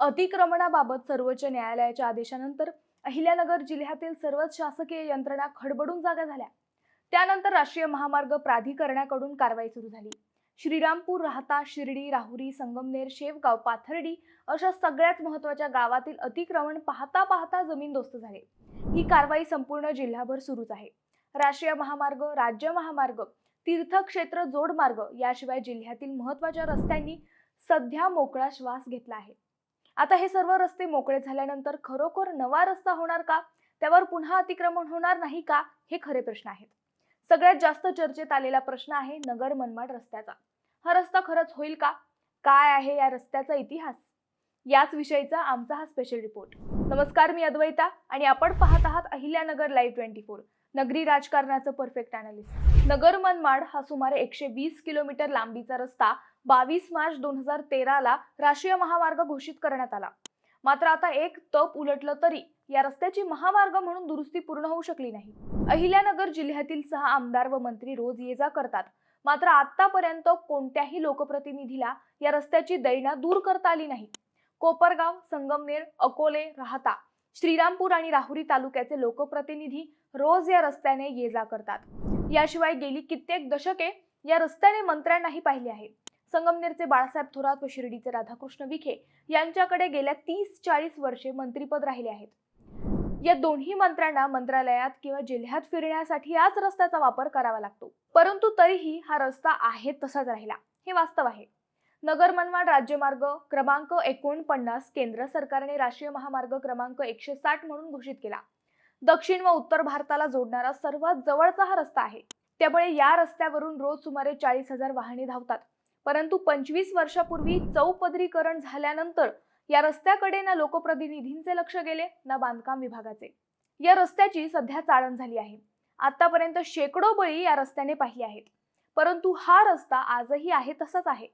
अतिक्रमणाबाबत सर्वोच्च न्यायालयाच्या आदेशानंतर अहिल्यानगर जिल्ह्यातील सर्वच शासकीय यंत्रणा खडबडून जागा झाल्या. त्यानंतर राष्ट्रीय महामार्ग प्राधिकरणाकडून कारवाई सुरू झाली. श्रीरामपूर राहता शिर्डी राहुरी संगमनेर शेवगाव पाथर्डी अशा सगळ्याच महत्त्वाच्या गावातील अतिक्रमण पाहता पाहता जमीनदोस्त झाले. ही कारवाई संपूर्ण जिल्हाभर सुरूच आहे. राष्ट्रीय महामार्ग राज्य महामार्ग तीर्थक्षेत्र जोडमार्ग याशिवाय जिल्ह्यातील महत्त्वाच्या रस्त्यांनी सध्या मोकळा श्वास घेतला आहे. आता हे सर्व रस्ते मोकळे झाल्यानंतर खरोखर नवा रस्ता होणार का? त्यावर पुन्हा अतिक्रमण होणार नाही का? हे खरे प्रश्न आहेत. सगळ्यात जास्त चर्चेत आलेला प्रश्न आहे नगर मनमाड रस्त्याचा. हा रस्ता खरंच होईल का? काय आहे या रस्त्याचा इतिहास? याच विषयीचा आमचा हा स्पेशल रिपोर्ट नमस्कार मी अद्वैता आणि आपण पाहत आहात अहिल्यानगर लाईव्ह ट्वेंटी फोर नगरी राजकारणाचं परफेक्ट अनालिसिस नगर मनमाड हा सुमारे एकशे वीस किलोमीटर लांबीचा रस्ता बावीस मार्च दोन हजार तेराला राष्ट्रीय महामार्ग घोषित करण्यात आला. मात्र आता एक तप उलटलं तरी या रस्त्याची महामार्ग म्हणून दुरुस्ती पूर्ण होऊ शकली नाही. अहिल्यानगर जिल्ह्यातील सहा आमदार व मंत्री रोज ये जा करतात. मात्र आतापर्यंत कोणत्याही लोकप्रतिनिधीला या रस्त्याची दैना दूर करता आली नाही. कोपरगाव संगमनेर अकोले राहता श्रीरामपूर आणि राहुरी तालुक्याचे लोकप्रतिनिधी रोज या रस्त्याने ये जा करतात. याशिवाय गेली कित्येक दशके या रस्त्याने मंत्र्यांनाही पाहिले आहे. संगमनेरचे बाळासाहेब थोरात व शिर्डीचे राधाकृष्ण विखे यांच्याकडे गेल्या तीस चाळीस वर्षे मंत्रीपद राहिले आहेत. या दोन्ही मंत्र्यांना मंत्रालयात किंवा जिल्ह्यात फिरण्यासाठी याच रस्त्याचा वापर करावा लागतो. परंतु तरीही हा रस्ता आहे तसाच राहिला. हे वास्तव आहे. नगर मनमाड राज्यमार्ग क्रमांक एकोणपन्नास केंद्र सरकारने राष्ट्रीय महामार्ग क्रमांक एकशे साठ म्हणून घोषित केला. दक्षिण व उत्तर भारताला जोडणारा सर्वात जवळचा हा रस्ता आहे. त्यामुळे या रस्त्यावरून रोज सुमारे चाळीस हजार वाहने धावतात. परंतु पंचवीस वर्षापूर्वी चौपदरीकरण झाल्यानंतर या रस्त्याकडे ना लोकप्रतिनिधींचे लक्ष गेले ना बांधकाम विभागाचे. या रस्त्याची सध्या चाळण झाली आहे. आतापर्यंत शेकडो बळी या रस्त्याने पाहिले आहेत. परंतु हा रस्ता आजही आहे तसाच आहे.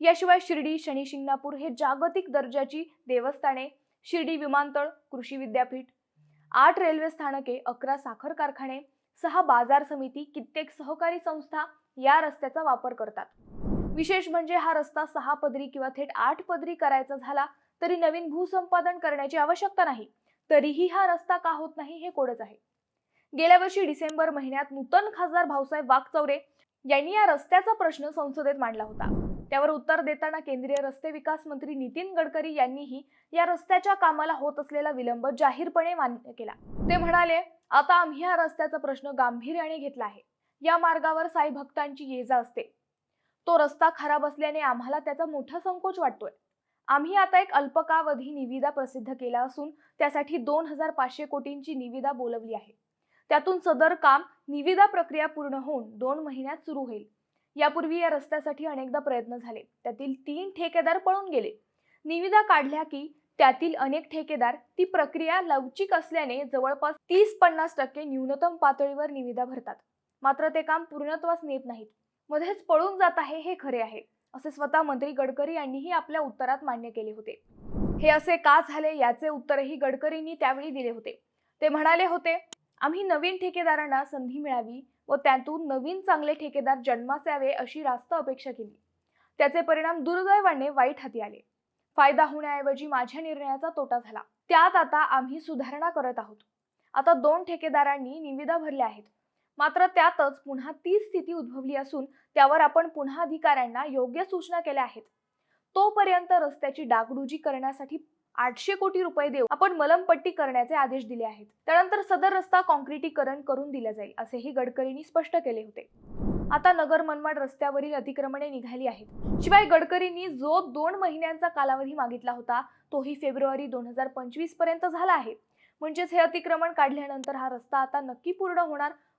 याशिवाय शिर्डी शनी शिंगणापूर हे जागतिक दर्जाची देवस्थाने शिर्डी विमानतळ कृषी विद्यापीठ आठ रेल्वे स्थानके अकरा साखर कारखाने सहा बाजार समिती कित्येक सहकारी संस्था या रस्त्याचा वापर करतात. विशेष म्हणजे हा रस्ता सहा पदरी किंवा थेट आठ पदरी करायचा झाला तरी नवीन भूसंपादन करण्याची आवश्यकता नाही. तरीही हा रस्ता का होत नाही हे कोडच आहे. गेल्या वर्षी डिसेंबर महिन्यात नूतन खासदार भाऊसाहेब वाघचौरे यांनी या रस्त्याचा प्रश्न संसदेत मांडला होता. त्यावर उत्तर देताना केंद्रीय रस्ते विकास मंत्री नितीन गडकरी यांनीही या रस्त्याच्या कामाला होत असलेला विलंब जाहीरपणे मान्य केला. ते म्हणाले आता आम्ही या रस्त्याचा प्रश्न गांभीर्याने घेतला आहे. या मार्गावर साई भक्तांची ये जा असते. तो रस्ता खराब असल्याने आम्हाला त्याचा मोठा संकोच वाटतोय. आम्ही आता एक अल्पकावधी निविदा प्रसिद्ध केला असून त्यासाठी दोन हजार पाचशे कोटींची निविदा बोलवली आहे. त्यातून सदर काम निविदा प्रक्रिया पूर्ण होऊन दोन महिन्यात सुरू होईल. यापूर्वी या रस्त्यासाठी अनेकदा प्रयत्न झाले. त्यातील तीन ठेकेदार पळून गेले. निविदा काढल्या की त्यातील अनेक ठेकेदार ती प्रक्रिया लवचिक असल्याने जवळपास तीस पन्नास टक्के न्यूनतम पातळीवर निविदा भरतात. मात्र ते काम पूर्णत्वास नेत नाहीत. मध्येच पळून जात आहे हे खरे आहे असे स्वतः मंत्री गडकरी यांनीही आपल्या उत्तरात मान्य केले होते. हे असे का झाले याचे उत्तरही गडकरींनी त्यावेळी दिले होते. ते म्हणाले होते आम्ही नवीन ठेकेदारांना संधी मिळावी व त्यातून नवीन चांगले ठेकेदार जन्मास यावे अशी रास्त अपेक्षा केली. त्याचे परिणाम दुर्दैवाने वाईट हाती आले. फायदा होण्याऐवजी माझ्या निर्णयाचा तोटा झाला. त्यात आता आम्ही सुधारणा करत आहोत. आता दोन ठेकेदारांनी निविदा भरल्या आहेत. मात्र त्यातच पुन्हा तीच स्थिती उद्भवली असून त्यावर आपण पुन्हा अधिकाऱ्यांना योग्य सूचना केल्या आहेत. तोपर्यंत रस्त्याची डागडुजी करण्यासाठी आठशे कोटी रुपये देऊ आपण मलमपट्टी करण्याचे आदेश दिले आहेत. त्यानंतर सदर रस्ता कॉन्क्रिटीकरण करून दिला जाईल असेही गडकरींनी स्पष्ट केले होते. आता नगर मनमाड रस्त्यावरील अतिक्रमणे निघाली आहेत. शिवाय गडकरींनी जो दोन महिन्यांचा कालावधी मागितला होता तोही फेब्रुवारी दोन हजार पंचवीसपर्यंत झाला आहे. म्हणजेच हे अतिक्रमण काढल्यानंतर हा रस्ता आता नक्की पूर्ण होणार